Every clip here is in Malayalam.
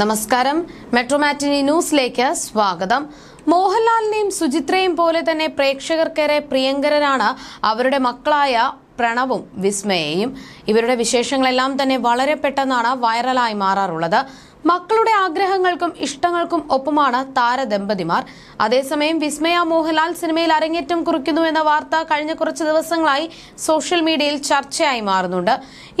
നമസ്കാരം. മെട്രോമാറ്റിനി ന്യൂസിലേക്ക് സ്വാഗതം. മോഹൻലാലിനെയും സുചിത്രയും പോലെ തന്നെ പ്രേക്ഷകർക്കേറെ പ്രിയങ്കരനാണ് അവരുടെ മക്കളായ പ്രണവും വിസ്മയയും. ഇവരുടെ വിശേഷങ്ങളെല്ലാം തന്നെ വളരെ പെട്ടെന്നാണ് വൈറലായി മാറാറുള്ളത്. മക്കളുടെ ആഗ്രഹങ്ങൾക്കും ഇഷ്ടങ്ങൾക്കും ഒപ്പമാണ് താരദമ്പതിമാർ. അതേസമയം വിസ്മയ മോഹൻലാൽ സിനിമയിൽ അരങ്ങേറ്റം കുറിക്കുന്നു എന്ന വാർത്ത കഴിഞ്ഞ കുറച്ച് ദിവസങ്ങളായി സോഷ്യൽ മീഡിയയിൽ ചർച്ചയായി മാറുന്നുണ്ട്.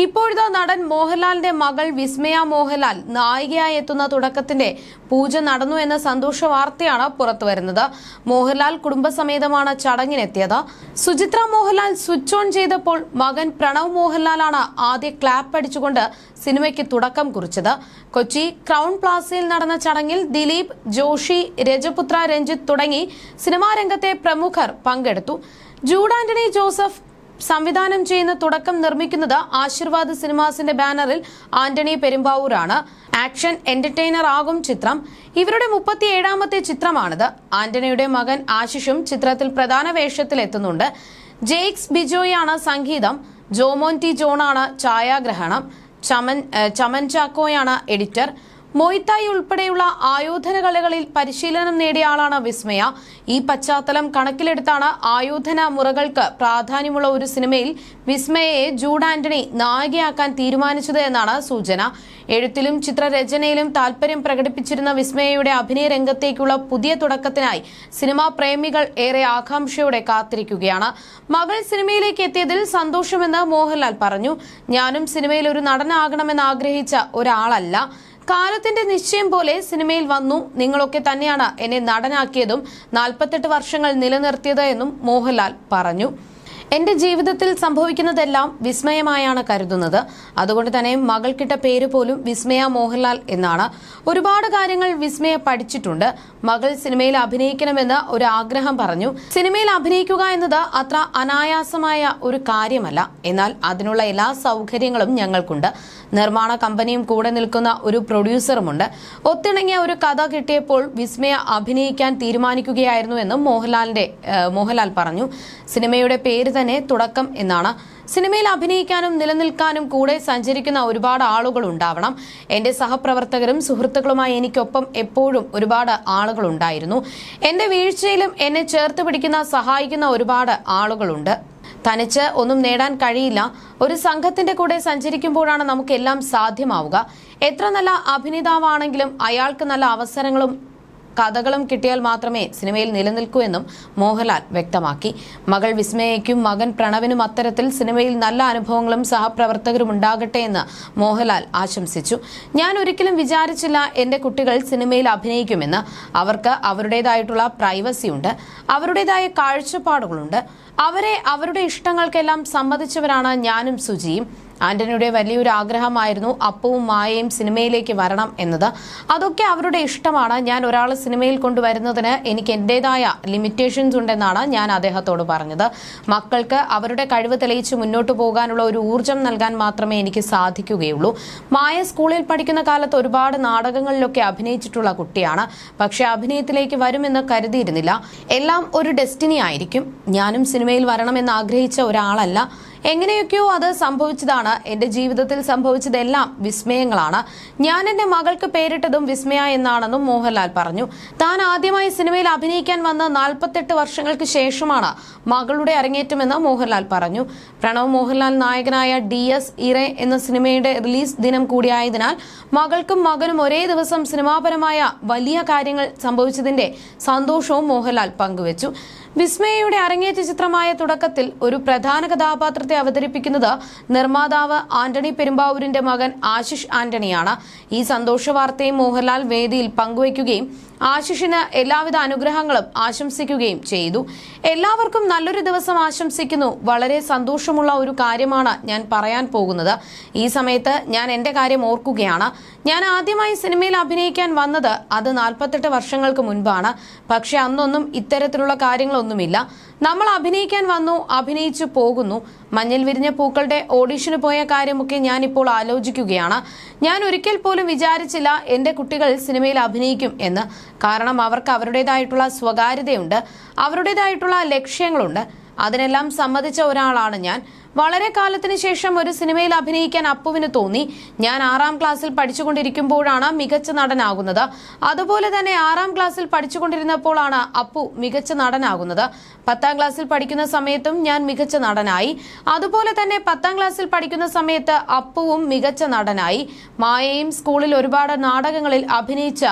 ഇപ്പോഴത്തെ നടൻ മോഹൻലാലിന്റെ മകൾ വിസ്മയ മോഹൻലാൽ നായികയായി എത്തുന്ന തുടക്കത്തിന്റെ പൂജ നടന്നു എന്ന സന്തോഷ വാർത്തയാണ് പുറത്തുവരുന്നത് മോഹൻലാൽ കുടുംബസമേതമാണ് ചടങ്ങിനെത്തിയത്. സുചിത്ര മോഹൻലാൽ സ്വിച്ച് ഓൺ ചെയ്തപ്പോൾ മകൻ പ്രണവ് മോഹൻലാലാണ് ആദ്യ ക്ലാപ്പ് അടിച്ചുകൊണ്ട് സിനിമയ്ക്ക് തുടക്കം കുറിച്ചത്. കൊച്ചി ക്രൗൺ പ്ലാസയിൽ നടന്ന ചടങ്ങിൽ ദിലീപ് ജോഷി രജപുത്ര രഞ്ജിത്ത് തുടങ്ങി സിനിമാ രംഗത്തെ പ്രമുഖർ പങ്കെടുത്തു. ജൂഡ് ആന്റണി ജോസഫ് സംവിധാനം ചെയ്യുന്ന തുടക്കം നിർമ്മിക്കുന്നത് ആശീർവാദ് സിനിമാസിന്റെ ബാനറിൽ ആന്റണി പെരുമ്പാവൂരാണ്. ആക്ഷൻ എന്റർടൈനർ ആകും ചിത്രം. ഇവരുടെ മുപ്പത്തിയേഴാമത്തെ ചിത്രമാണിത്. ആന്റണിയുടെ മകൻ ആശിഷും ചിത്രത്തിൽ പ്രധാന വേഷത്തിൽ എത്തുന്നുണ്ട്. ജെയ്ക്സ് ബിജോയാണ് സംഗീതം. ജോമോൻ ടി ജോണാണ് ഛായാഗ്രഹണം. ചമൻ ചമൻ ചാക്കോയാണ് എഡിറ്റർ. മൊയ്ത്തായി ഉൾപ്പെടെയുള്ള ആയോധന കലകളിൽ പരിശീലനം നേടിയ ആളാണ് വിസ്മയ. ഈ പശ്ചാത്തലം കണക്കിലെടുത്താണ് ആയോധന മുറകൾക്ക് പ്രാധാന്യമുള്ള ഒരു സിനിമയിൽ വിസ്മയയെ ജൂഡ് ആന്റണി നായികയാക്കാൻ തീരുമാനിച്ചത് എന്നാണ് സൂചന. എഴുത്തിലും ചിത്രരചനയിലും താൽപര്യം പ്രകടിപ്പിച്ചിരുന്ന വിസ്മയയുടെ അഭിനയ രംഗത്തേക്കുള്ള പുതിയ തുടക്കത്തിനായി സിനിമാ പ്രേമികൾ ഏറെ ആകാംക്ഷയോടെ കാത്തിരിക്കുകയാണ്. മകൾ സിനിമയിലേക്ക് എത്തിയതിൽ സന്തോഷമെന്ന് മോഹൻലാൽ പറഞ്ഞു. ഞാനും സിനിമയിൽ ഒരു നടനാകണമെന്ന് ആഗ്രഹിച്ച ഒരാളല്ല. കാലത്തിന്റെ നിശ്ചയം പോലെ സിനിമയിൽ വന്നു. നിങ്ങളൊക്കെ തന്നെയാണ് എന്നെ നടനാക്കിയതും നാൽപ്പത്തെട്ട് വർഷങ്ങൾ നിലനിർത്തിയത് എന്നും മോഹൻലാൽ പറഞ്ഞു. എന്റെ ജീവിതത്തിൽ സംഭവിക്കുന്നതെല്ലാം വിസ്മയമായാണ് കരുതുന്നത്. അതുകൊണ്ട് തന്നെ മകൾക്കിട്ട പേര് പോലും വിസ്മയ മോഹൻലാൽ എന്നാണ്. ഒരുപാട് കാര്യങ്ങൾ വിസ്മയ പഠിച്ചിട്ടുണ്ട്. മകൾ സിനിമയിൽ അഭിനയിക്കണമെന്ന് ഒരു ആഗ്രഹം പറഞ്ഞു. സിനിമയിൽ അഭിനയിക്കുക എന്നത് അത്ര അനായാസമായ ഒരു കാര്യമല്ല. എന്നാൽ അതിനുള്ള എല്ലാ സൗകര്യങ്ങളും ഞങ്ങൾക്കുണ്ട്. നിർമ്മാണ കമ്പനിയും കൂടെ നിൽക്കുന്ന ഒരു പ്രൊഡ്യൂസറുമുണ്ട്. ഒത്തിണങ്ങിയ ഒരു കഥ കിട്ടിയപ്പോൾ വിസ്മയ അഭിനയിക്കാൻ തീരുമാനിക്കുകയായിരുന്നു എന്നും മോഹൻലാലിന്റെ മോഹൻലാൽ പറഞ്ഞു. സിനിമയുടെ പേര് തന്നെ തുടക്കം എന്നാണ്. സിനിമയിൽ അഭിനയിക്കാനും നിലനിൽക്കാനും കൂടെ സഞ്ചരിക്കുന്ന ഒരുപാട് ആളുകൾ ഉണ്ടാവണം. എന്റെ സഹപ്രവർത്തകരും സുഹൃത്തുക്കളുമായി എനിക്കൊപ്പം എപ്പോഴും ഒരുപാട് ആളുകൾ ഉണ്ടായിരുന്നു. എന്റെ വീഴ്ചയിലും എന്നെ ചേർത്ത് പിടിക്കുന്ന സഹായിക്കുന്ന ഒരുപാട് ആളുകളുണ്ട് തനിച്ച് ഒന്നും നേടാൻ കഴിയില്ല. ഒരു സംഘത്തിന്റെ കൂടെ സഞ്ചരിക്കുമ്പോഴാണ് നമുക്കെല്ലാം സാധ്യമാവുക. എത്ര നല്ല അഭിനേതാവാണെങ്കിലും അയാൾക്ക് നല്ല അവസരങ്ങളും കഥകളും കിട്ടിയാൽ മാത്രമേ സിനിമയിൽ നിലനിൽക്കൂ എന്നും മോഹൻലാൽ വ്യക്തമാക്കി. മകൾ വിസ്മയയ്ക്കും മകൻ പ്രണവിനും അത്തരത്തിൽ സിനിമയിൽ നല്ല അനുഭവങ്ങളും സഹപ്രവർത്തകരും ഉണ്ടാകട്ടെ എന്ന് മോഹൻലാൽ ആശംസിച്ചു. ഞാൻ ഒരിക്കലും വിചാരിച്ചില്ല എന്റെ കുട്ടികൾ സിനിമയിൽ അഭിനയിക്കുമെന്ന്. അവർക്ക് അവരുടേതായിട്ടുള്ള പ്രൈവസി ഉണ്ട്. അവരുടേതായ കാഴ്ചപ്പാടുകളുണ്ട്. അവരെ അവരുടെ ഇഷ്ടങ്ങൾക്കെല്ലാം സമ്മതിച്ചവരാണ് ഞാനും സുജിയും. ആന്റണിയുടെ വലിയൊരു ആഗ്രഹമായിരുന്നു അപ്പവും മായയും സിനിമയിലേക്ക് വരണം എന്നത്. അതൊക്കെ അവരുടെ ഇഷ്ടമാണ്. ഞാൻ ഒരാൾ സിനിമയിൽ കൊണ്ടുവരുന്നതിന് എനിക്ക് എന്റേതായ ലിമിറ്റേഷൻസ് ഉണ്ടെന്നാണ് ഞാൻ അദ്ദേഹത്തോട് പറഞ്ഞത്. മക്കൾക്ക് അവരുടെ കഴിവ് തെളിയിച്ച് മുന്നോട്ട് പോകാനുള്ള ഒരു ഊർജം നൽകാൻ മാത്രമേ എനിക്ക് സാധിക്കുകയുള്ളൂ. മായ സ്കൂളിൽ പഠിക്കുന്ന കാലത്ത് ഒരുപാട് നാടകങ്ങളിലൊക്കെ അഭിനയിച്ചിട്ടുള്ള കുട്ടിയാണ്. പക്ഷെ അഭിനയത്തിലേക്ക് വരുമെന്ന് കരുതിയിരുന്നില്ല. എല്ലാം ഒരു ഡെസ്റ്റിനി ആയിരിക്കും ഞാനും സിനിമയിൽ വരണമെന്ന് ആഗ്രഹിച്ച ഒരാളല്ല. എങ്ങനെയൊക്കെയോ അത് സംഭവിച്ചതാണ്. എന്റെ ജീവിതത്തിൽ സംഭവിച്ചതെല്ലാം വിസ്മയങ്ങളാണ്. ഞാൻ എന്റെ മകൾക്ക് പേരിട്ടതും വിസ്മയ എന്നാണെന്നും മോഹൻലാൽ പറഞ്ഞു. താൻ ആദ്യമായി സിനിമയിൽ അഭിനയിക്കാൻ വന്ന നാൽപ്പത്തെട്ട് വർഷങ്ങൾക്ക് ശേഷമാണ് മകളുടെ അരങ്ങേറ്റമെന്ന് മോഹൻലാൽ പറഞ്ഞു. പ്രണവ് മോഹൻലാൽ നായകനായ ഡി എസ് ഇറെ എന്ന സിനിമയുടെ റിലീസ് ദിനം കൂടിയായതിനാൽ മകൾക്കും മകനും ഒരേ ദിവസം സിനിമാപരമായ വലിയ കാര്യങ്ങൾ സംഭവിച്ചതിന്റെ സന്തോഷവും മോഹൻലാൽ പങ്കുവച്ചു. വിസ്മയയുടെ അരങ്ങേറ്റ ചിത്രമായ തുടക്കത്തിൽ ഒരു പ്രധാന കഥാപാത്രത്തെ അവതരിപ്പിക്കുന്നത് നിർമ്മാതാവ് ആന്റണി പെരുമ്പാവൂരിന്റെ മകൻ ആശിഷ് ആന്റണിയാണ്. ഈ സന്തോഷ വാർത്തയും മോഹൻലാൽ വേദിയിൽ പങ്കുവയ്ക്കുകയും ആശിഷിന് എല്ലാവിധ അനുഗ്രഹങ്ങളും ആശംസിക്കുകയും ചെയ്തു. എല്ലാവർക്കും നല്ലൊരു ദിവസം ആശംസിക്കുന്നു. വളരെ സന്തോഷമുള്ള ഒരു കാര്യമാണ് ഞാൻ പറയാൻ പോകുന്നത്. ഈ സമയത്ത് ഞാൻ എന്റെ കാര്യം ഓർക്കുകയാണ്. ഞാൻ ആദ്യമായി സിനിമയിൽ അഭിനയിക്കാൻ വന്നത് അത് നാൽപ്പത്തെട്ട് വർഷങ്ങൾക്ക് മുൻപാണ്. പക്ഷെ അന്നൊന്നും ഇത്തരത്തിലുള്ള കാര്യങ്ങളൊന്നുമില്ല. നമ്മൾ അഭിനയിക്കാൻ വന്നു അഭിനയിച്ചു പോകുന്നു. മഞ്ഞിൽ വിരിഞ്ഞ പൂക്കളുടെ ഓഡീഷന് പോയ കാര്യമൊക്കെ ഞാൻ ഇപ്പോൾ ആലോചിക്കുകയാണ്. ഞാൻ ഒരിക്കൽ പോലും വിചാരിച്ചില്ല എന്റെ കുട്ടികൾ സിനിമയിൽ അഭിനയിക്കും എന്ന്. കാരണം അവർക്ക് അവരുടേതായിട്ടുള്ള സ്വകാര്യതയുണ്ട് അവരുടേതായിട്ടുള്ള ലക്ഷ്യങ്ങളുണ്ട്. അതിനെല്ലാം സമ്മതിച്ച ഒരാളാണ് ഞാൻ. വളരെ കാലത്തിന് ശേഷം ഒരു സിനിമയിൽ അഭിനയിക്കാൻ അപ്പുവിന് തോന്നി. ഞാൻ ആറാം ക്ലാസ്സിൽ പഠിച്ചുകൊണ്ടിരിക്കുമ്പോഴാണ് മികച്ച നടനാകുന്നത്. അതുപോലെ തന്നെ ആറാം ക്ലാസ്സിൽ പഠിച്ചുകൊണ്ടിരുന്നപ്പോഴാണ് അപ്പു മികച്ച നടനാകുന്നത്. പത്താം ക്ലാസ്സിൽ പഠിക്കുന്ന സമയത്തും ഞാൻ മികച്ച നടനായി. അതുപോലെ തന്നെ പത്താം ക്ലാസ്സിൽ പഠിക്കുന്ന സമയത്ത് അപ്പുവും മികച്ച നടനായി. മായയും സ്കൂളിൽ ഒരുപാട് നാടകങ്ങളിൽ അഭിനയിച്ച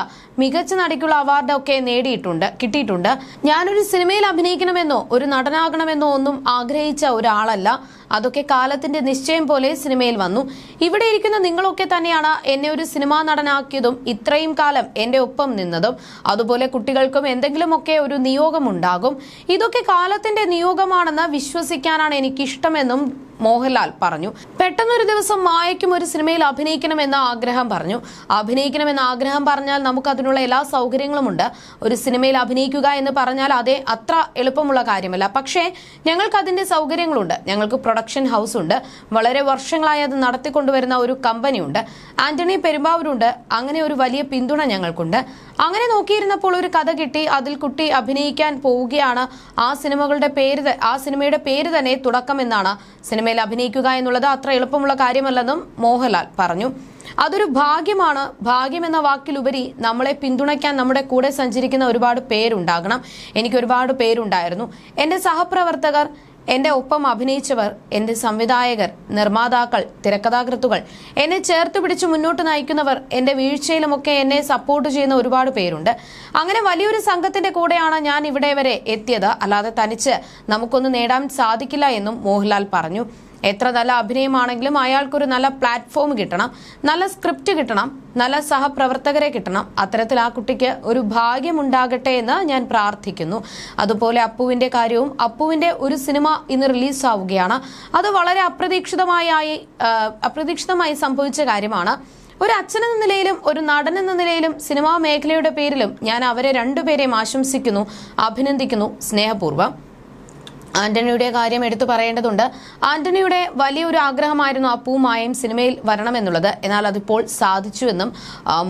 മികച്ച നടിക്കുള്ള അവാർഡൊക്കെ നേടിയിട്ടുണ്ട് കിട്ടിയിട്ടുണ്ട്. ഞാനൊരു സിനിമയിൽ അഭിനയിക്കണമെന്നോ ഒരു നടനാകണമെന്നോ ഒന്നും ആഗ്രഹിച്ച ഒരാളല്ല. അതൊക്കെ കാലത്തിന്റെ നിശ്ചയം പോലെ സിനിമയിൽ വന്നു. ഇവിടെ ഇരിക്കുന്ന നിങ്ങളൊക്കെ തന്നെയാണ് എന്നെ ഒരു സിനിമാ നടനാക്കിയതും ഇത്രയും കാലം എന്റെ ഒപ്പം നിന്നതും. അതുപോലെ കുട്ടികൾക്കും എന്തെങ്കിലുമൊക്കെ ഒരു നിയോഗം ഉണ്ടാകും ഇതൊക്കെ കാലത്തിന്റെ നിയോഗമാണെന്ന് വിശ്വസിക്കാനാണ് എനിക്കിഷ്ടമെന്നും മോഹൻലാൽ പറഞ്ഞു. പെട്ടെന്നൊരു ദിവസം മായയ്ക്കും ഒരു സിനിമയിൽ അഭിനയിക്കണമെന്ന ആഗ്രഹം പറഞ്ഞു. അഭിനയിക്കണമെന്ന ആഗ്രഹം പറഞ്ഞാൽ നമുക്ക് അതിനുള്ള എല്ലാ സൗകര്യങ്ങളുമുണ്ട്. ഒരു സിനിമയിൽ അഭിനയിക്കുക എന്ന് പറഞ്ഞാൽ അതേ അത്ര എളുപ്പമുള്ള കാര്യമല്ല. പക്ഷേ ഞങ്ങൾക്ക് അതിന്റെ സൗകര്യങ്ങളുണ്ട്. ഞങ്ങൾക്ക് പ്രൊഡക്ഷൻ ഹൗസ് ഉണ്ട് വളരെ വർഷങ്ങളായി അത് നടത്തിക്കൊണ്ടുവരുന്ന ഒരു കമ്പനിയുണ്ട്. ആന്റണി പെരുമ്പാവൂരുണ്ട്. അങ്ങനെ ഒരു വലിയ പിന്തുണ ഞങ്ങൾക്കുണ്ട്. അങ്ങനെ നോക്കിയിരുന്നപ്പോൾ ഒരു കഥ കിട്ടി. അതിൽ കുട്ടി അഭിനയിക്കാൻ പോവുകയാണ്. ആ സിനിമകളുടെ പേര് ആ സിനിമയുടെ പേര് തന്നെ തുടക്കം എന്നാണ് സിനിമയിൽ അഭിനയിക്കുക എന്നുള്ളത് അത്ര എളുപ്പമുള്ള കാര്യമല്ലെന്നും മോഹൻലാൽ പറഞ്ഞു. അതൊരു ഭാഗ്യമാണ്. ഭാഗ്യം എന്ന വാക്കിലുപരി നമ്മളെ പിന്തുണയ്ക്കാൻ നമ്മുടെ കൂടെ സഞ്ചരിക്കുന്ന ഒരുപാട് പേരുണ്ടാകണം. എനിക്ക് ഒരുപാട് പേരുണ്ടായിരുന്നു. എന്റെ സഹപ്രവർത്തകർ എന്റെ ഒപ്പം അഭിനയിച്ചവർ എന്റെ സംവിധായകർ നിർമ്മാതാക്കൾ തിരക്കഥാകൃത്തുകൾ എന്നെ ചേർത്ത് പിടിച്ച് മുന്നോട്ട് നയിക്കുന്നവർ എന്റെ വീഴ്ചയിലുമൊക്കെ എന്നെ സപ്പോർട്ട് ചെയ്യുന്ന ഒരുപാട് പേരുണ്ട്. അങ്ങനെ വലിയൊരു സംഘത്തിന്റെ കൂടെയാണ് ഞാൻ ഇവിടെ വരെ എത്തിയത്. അല്ലാതെ തനിച്ച് നമുക്കൊന്നും നേടാൻ സാധിക്കില്ല എന്നും മോഹൻലാൽ പറഞ്ഞു. എത്ര നല്ല അഭിനയമാണെങ്കിലും അയാൾക്കൊരു നല്ല പ്ലാറ്റ്ഫോം കിട്ടണം നല്ല സ്ക്രിപ്റ്റ് കിട്ടണം നല്ല സഹപ്രവർത്തകരെ കിട്ടണം. അത്തരത്തിൽ ആ കുട്ടിക്ക് ഒരു ഭാഗ്യമുണ്ടാകട്ടെ എന്ന് ഞാൻ പ്രാർത്ഥിക്കുന്നു. അതുപോലെ അപ്പുവിന്റെ കാര്യവും അപ്പുവിന്റെ ഒരു സിനിമ ഇന്ന് റിലീസാവുകയാണ്. അത് വളരെ അപ്രതീക്ഷിതമായി അപ്രതീക്ഷിതമായി സംഭവിച്ച കാര്യമാണ്. ഒരു അച്ഛനെന്ന നിലയിലും ഒരു നടൻ എന്ന നിലയിലും സിനിമാ മേഖലയുടെ പേരിലും ഞാൻ അവരെ രണ്ടുപേരെയും ആശംസിക്കുന്നു അഭിനന്ദിക്കുന്നു. സ്നേഹപൂർവം. ആന്റണിയുടെ കാര്യം എടുത്തു പറയേണ്ടതുണ്ട്. ആന്റണിയുടെ വലിയൊരു ആഗ്രഹമായിരുന്നു അപ്പുവുമായും സിനിമയിൽ വരണമെന്നുള്ളത്. എന്നാൽ അതിപ്പോൾ സാധിച്ചുവെന്നും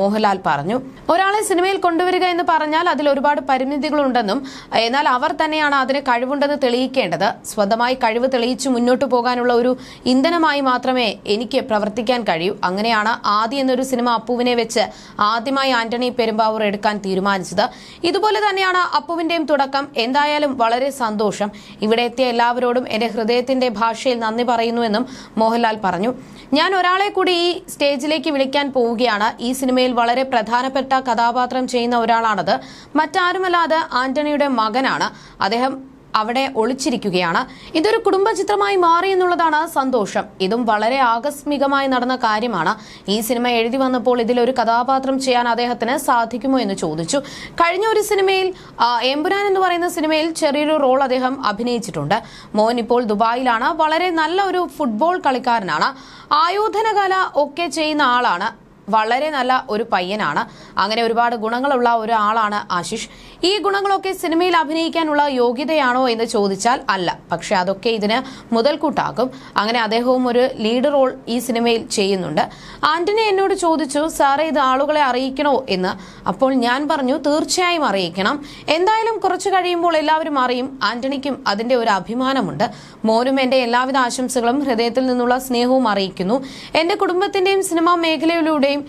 മോഹൻലാൽ പറഞ്ഞു. ഒരാളെ സിനിമയിൽ കൊണ്ടുവരിക എന്ന് പറഞ്ഞാൽ അതിൽ ഒരുപാട് പരിമിതികളുണ്ടെന്നും എന്നാൽ അവർ തന്നെയാണ് അതിന് കഴിവുണ്ടെന്ന് തെളിയിക്കേണ്ടത്. സ്വന്തമായി കഴിവ് തെളിയിച്ചു മുന്നോട്ട് പോകാനുള്ള ഒരു ഇന്ധനമായി മാത്രമേ എനിക്ക് പ്രവർത്തിക്കാൻ കഴിയൂ. അങ്ങനെയാണ് ആദ്യ എന്നൊരു സിനിമ അപ്പുവിനെ വെച്ച് ആദ്യമായി ആന്റണി പെരുമ്പാവൂർ എടുക്കാൻ തീരുമാനിച്ചത്. ഇതുപോലെ തന്നെയാണ് അപ്പുവിന്റെയും തുടക്കം. എന്തായാലും വളരെ സന്തോഷം. ഇവിടെ എത്തിയ എല്ലാവരോടും എന്റെ ഹൃദയത്തിന്റെ ഭാഷയിൽ നന്ദി പറയുന്നുവെന്നും മോഹൻലാൽ പറഞ്ഞു. ഞാൻ ഒരാളെ കൂടി ഈ സ്റ്റേജിലേക്ക് വിളിക്കാൻ പോവുകയാണ്. ഈ സിനിമയിൽ വളരെ പ്രധാനപ്പെട്ട കഥാപാത്രം ചെയ്യുന്ന ഒരാളാണത്. മറ്റാരുമല്ല അത് ആന്റണിയുടെ മകനാണ്. അദ്ദേഹം അവിടെ ഒളിച്ചിരിക്കുകയാണ്. ഇതൊരു കുടുംബ ചിത്രമായി മാറി എന്നുള്ളതാണ് സന്തോഷം. ഇതും വളരെ ആകസ്മികമായി നടന്ന കാര്യമാണ്. ഈ സിനിമ എഴുതി വന്നപ്പോൾ ഇതിലൊരു കഥാപാത്രം ചെയ്യാൻ അദ്ദേഹത്തിന് സാധിക്കുമോ എന്ന് ചോദിച്ചു. കഴിഞ്ഞ ഒരു സിനിമയിൽ എമ്പുരാൻ എന്ന് പറയുന്ന സിനിമയിൽ ചെറിയൊരു റോൾ അദ്ദേഹം അഭിനയിച്ചിട്ടുണ്ട്. മോൻ ഇപ്പോൾ ദുബായിലാണ്. വളരെ നല്ല ഒരു ഫുട്ബോൾ കളിക്കാരനാണ്. ആയോധനകല ഒക്കെ ചെയ്യുന്ന ആളാണ്. വളരെ നല്ല ഒരു പയ്യനാണ്. അങ്ങനെ ഒരുപാട് ഗുണങ്ങളുള്ള ഒരാളാണ് ആശിഷ്. ഈ ഗുണങ്ങളൊക്കെ സിനിമയിൽ അഭിനയിക്കാനുള്ള യോഗ്യതയാണോ എന്ന് ചോദിച്ചാൽ അല്ല. പക്ഷെ അതൊക്കെ ഇതിന് മുതൽക്കൂട്ടാക്കും അങ്ങനെ അദ്ദേഹവും ഒരു ലീഡ് റോൾ ഈ സിനിമയിൽ ചെയ്യുന്നുണ്ട്. ആന്റണി എന്നോട് ചോദിച്ചു സാറേ ഇത് ആളുകളെ അറിയിക്കണോ? എന്ന്. അപ്പോൾ ഞാൻ പറഞ്ഞു തീർച്ചയായും അറിയിക്കണം. എന്തായാലും കുറച്ചു കഴിയുമ്പോൾ എല്ലാവരും അറിയും. ആന്റണിക്കും അതിന്റെ ഒരു അഭിമാനമുണ്ട്. മോനും എന്റെ എല്ലാവിധ ആശംസകളും ഹൃദയത്തിൽ നിന്നുള്ള സ്നേഹവും അറിയിക്കുന്നു. എന്റെ കുടുംബത്തിന്റെയും സിനിമാ മേഖലയിലൂടെയും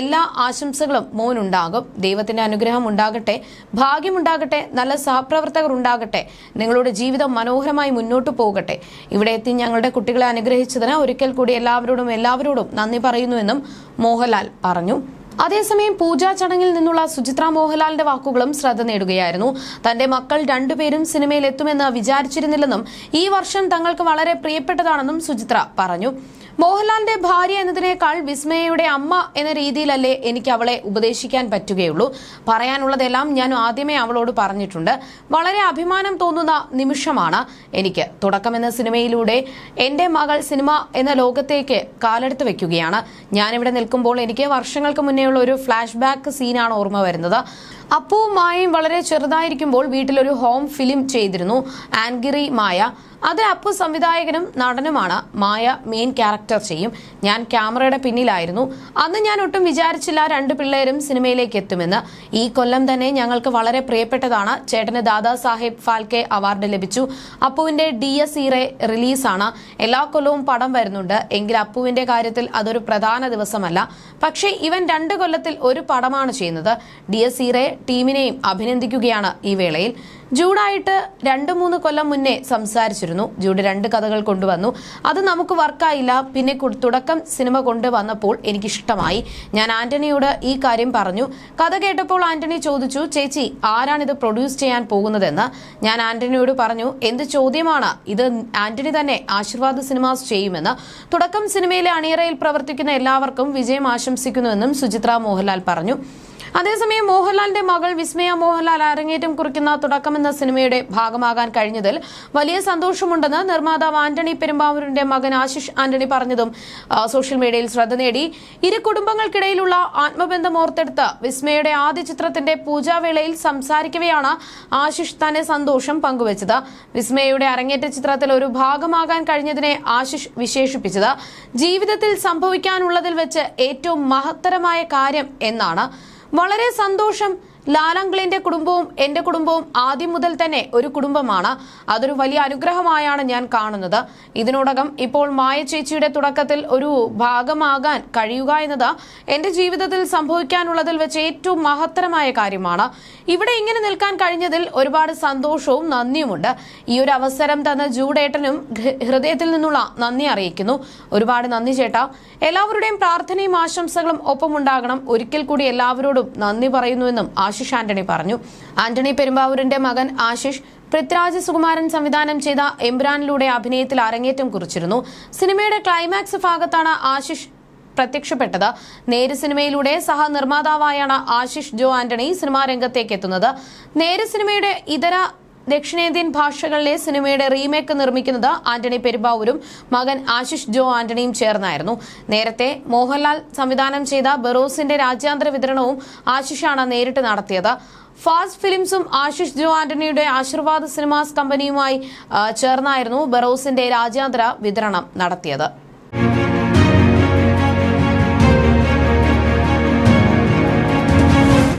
എല്ലാ ആശംസകളും മോനുണ്ടാകും. ദൈവത്തിന്റെ അനുഗ്രഹം ഉണ്ടാകട്ടെ. ഭാഗ്യമുണ്ടാകട്ടെ നല്ല സഹപ്രവർത്തകർ ഉണ്ടാകട്ടെ നിങ്ങളുടെ ജീവിതം മനോഹരമായി മുന്നോട്ട് പോകട്ടെ. ഇവിടെ എത്തി ഞങ്ങളുടെ കുട്ടികളെ അനുഗ്രഹിച്ചതിന് ഒരിക്കൽ കൂടി എല്ലാവരോടും എല്ലാവരോടും നന്ദി പറയുന്നുവെന്നും മോഹൻലാൽ പറഞ്ഞു. അതേസമയം പൂജാ ചടങ്ങിൽ നിന്നുള്ള സുചിത്ര മോഹൻലാലിന്റെ വാക്കുകളും ശ്രദ്ധ നേടുകയായിരുന്നു. തന്റെ മക്കൾ രണ്ടുപേരും സിനിമയിൽ എത്തുമെന്ന് വിചാരിച്ചിരുന്നില്ലെന്നും ഈ വർഷം തങ്ങൾക്ക് വളരെ പ്രിയപ്പെട്ടതാണെന്നും സുചിത്ര പറഞ്ഞു. മോഹൻലാലിന്റെ ഭാര്യ എന്നതിനേക്കാൾ വിസ്മയയുടെ അമ്മ എന്ന രീതിയിലല്ലേ എനിക്ക് അവളെ ഉപദേശിക്കാൻ പറ്റുകയുള്ളൂ. പറയാനുള്ളതെല്ലാം ഞാൻ ആദ്യമേ അവളോട് പറഞ്ഞിട്ടുണ്ട്. വളരെ അഭിമാനം തോന്നുന്ന നിമിഷമാണ് എനിക്ക്. തുടക്കം എന്ന സിനിമയിലൂടെ എന്റെ മകൾ സിനിമ എന്ന ലോകത്തേക്ക് കാലെടുത്ത് വെക്കുകയാണ്. ഞാനിവിടെ നിൽക്കുമ്പോൾ എനിക്ക് വർഷങ്ങൾക്ക് മുന്നേയുള്ള ഒരു ഫ്ലാഷ് ബാക്ക് സീനാണ് ഓർമ്മ വരുന്നത്. അപ്പുവും മായയും വളരെ ചെറുതായിരിക്കുമ്പോൾ വീട്ടിലൊരു ഹോം ഫിലിം ചെയ്തിരുന്നു. ആൻഗിറി മായ. അതിൽ അപ്പു സംവിധായകനും നടനുമാണ്. മായ മെയിൻ ക്യാരക്ടർ ചെയ്യും. ഞാൻ ക്യാമറയുടെ പിന്നിലായിരുന്നു. അന്ന് ഞാൻ ഒട്ടും വിചാരിച്ചില്ല രണ്ട് പിള്ളേരും സിനിമയിലേക്ക് എത്തുമെന്ന്. ഈ കൊല്ലം തന്നെ ഞങ്ങൾക്ക് വളരെ പ്രിയപ്പെട്ടതാണ്. ചേട്ടന് ദാദാ സാഹേബ് ഫാൽക്കെ അവാർഡ് ലഭിച്ചു. അപ്പുവിന്റെ ഡി എസ് ഇറെ റിലീസാണ്. എല്ലാ കൊല്ലവും പടം വരുന്നുണ്ട്. എങ്കിൽ അപ്പുവിന്റെ കാര്യത്തിൽ അതൊരു പ്രധാന ദിവസമല്ല. പക്ഷേ ഇവൻ രണ്ട് കൊല്ലത്തിൽ ഒരു പടമാണ് ചെയ്യുന്നത്. ഡി എസ് ഇറെ ടീമിനെയും അഭിനന്ദിക്കുകയാണ് ഈ വേളയിൽ. ജൂഡായിട്ട് രണ്ട് മൂന്ന് കൊല്ലം മുന്നേ സംസാരിച്ചിരുന്നു. ജൂഡ് രണ്ട് കഥകൾ കൊണ്ടുവന്നു. അത് നമുക്ക് വർക്കായില്ല. പിന്നെ തുടക്കം സിനിമ കൊണ്ടുവന്നപ്പോൾ എനിക്കിഷ്ടമായി. ഞാൻ ആന്റണിയോട് ഈ കാര്യം പറഞ്ഞു. കഥ കേട്ടപ്പോൾ ആന്റണി ചോദിച്ചു ചേച്ചി ആരാണിത് പ്രൊഡ്യൂസ് ചെയ്യാൻ പോകുന്നതെന്ന്? ഞാൻ ആന്റണിയോട് പറഞ്ഞു എന്ത് ചോദ്യമാണ്? ഇത് ആന്റണി തന്നെ ആശീർവാദ് സിനിമാസ് ചെയ്യുമെന്ന്. തുടക്കം സിനിമയിലെ അണിയറയിൽ പ്രവർത്തിക്കുന്ന എല്ലാവർക്കും വിജയം ആശംസിക്കുന്നുവെന്നും സുചിത്ര മോഹൻലാൽ പറഞ്ഞു. അതേസമയം മോഹൻലാലിന്റെ മകൾ വിസ്മയ മോഹൻലാൽ അരങ്ങേറ്റം കുറിക്കുന്ന തുടക്കമെന്ന സിനിമയുടെ ഭാഗമാകാൻ കഴിഞ്ഞതിൽ വലിയ സന്തോഷമുണ്ടെന്ന് നിർമ്മാതാവ് ആന്റണി പെരുമ്പാവൂരിന്റെ മകൻ ആശിഷ് ആന്റണി പറഞ്ഞതും സോഷ്യൽ മീഡിയയിൽ ശ്രദ്ധ നേടി. ഇരു കുടുംബങ്ങൾക്കിടയിലുള്ള ആത്മബന്ധം ഓർത്തെടുത്ത് വിസ്മയുടെ ആദ്യ ചിത്രത്തിന്റെ പൂജാവേളയിൽ സംസാരിക്കവെയാണ് ആശിഷ് തന്നെ സന്തോഷം പങ്കുവച്ചത്. വിസ്മയയുടെ അരങ്ങേറ്റ ചിത്രത്തിൽ ഒരു ഭാഗമാകാൻ കഴിഞ്ഞതിനെ ആശിഷ് വിശേഷിപ്പിച്ചത്. ജീവിതത്തിൽ സംഭവിക്കാനുള്ളതിൽ വെച്ച് ഏറ്റവും മഹത്തരമായ കാര്യം എന്നാണ് വളരെ സന്തോഷം ലാലങ്കിളിന്റെ കുടുംബവും എന്റെ കുടുംബവും ആദ്യം മുതൽ തന്നെ ഒരു കുടുംബമാണ്. അതൊരു വലിയ അനുഗ്രഹമായാണ് ഞാൻ കാണുന്നത്. ഇതിനോടകം ഇപ്പോൾ മായ ചേച്ചിയുടെ തുടക്കത്തിൽ ഒരു ഭാഗമാകാൻ കഴിയുക എന്നത് എന്റെ ജീവിതത്തിൽ സംഭവിക്കാനുള്ളതിൽ വെച്ച് ഏറ്റവും മഹത്തരമായ കാര്യമാണ്. ഇവിടെ ഇങ്ങനെ നിൽക്കാൻ കഴിഞ്ഞതിൽ ഒരുപാട് സന്തോഷവും നന്ദിയുമുണ്ട്. ഈ ഒരു അവസരം തന്ന ജൂഡേട്ടനും ഹൃദയത്തിൽ നിന്നുള്ള നന്ദി അറിയിക്കുന്നു. ഒരുപാട് നന്ദി ചേട്ടാ. എല്ലാവരുടെയും പ്രാർത്ഥനയും ആശംസകളും ഒപ്പമുണ്ടാകണം. ഒരിക്കൽ കൂടി എല്ലാവരോടും നന്ദി പറയുന്നുവെന്നും ആശിഷ് ആന്റണി പറഞ്ഞു. ആന്റണി പെരുമ്പാവൂരിന്റെ മകൻ ആശിഷ് പൃഥ്വിരാജ് സുകുമാരൻ സംവിധാനം ചെയ്ത എംബ്രാനിലൂടെ അഭിനയത്തിൽ അരങ്ങേറ്റം കുറിച്ചിരുന്നു. സിനിമയുടെ ക്ലൈമാക്സ് ഭാഗത്താണ് ആശിഷ് പ്രത്യക്ഷപ്പെട്ടത്. നേര് സിനിമയിലൂടെ സഹനിർമ്മാതാവായാണ് ആശിഷ് ജോ ആന്റണി സിനിമാ രംഗത്തേക്ക് എത്തുന്നത്. നേര് സിനിമയുടെ ഇതര ദക്ഷിണേന്ത്യൻ ഭാഷകളിലെ സിനിമയുടെ റീമേക്ക് നിർമ്മിക്കുന്നത് ആന്റണി പെരുമ്പാവൂരും മകൻ ആശിഷ് ജോ ആന്റണിയും ചേർന്നായിരുന്നു. നേരത്തെ മോഹൻലാൽ സംവിധാനം ചെയ്ത ബെറോസിന്റെ രാജ്യാന്തര വിതരണവും ആശിഷാണ് നേരിട്ട് നടത്തിയത്. ഫാസ്റ്റ് ഫിലിംസും ആശിഷ് ജോ ആന്റണിയുടെ ആശീർവാദ് സിനിമാസ് കമ്പനിയുമായി ചേർന്നായിരുന്നു ബെറോസിന്റെ രാജ്യാന്തര വിതരണം നടത്തിയത്.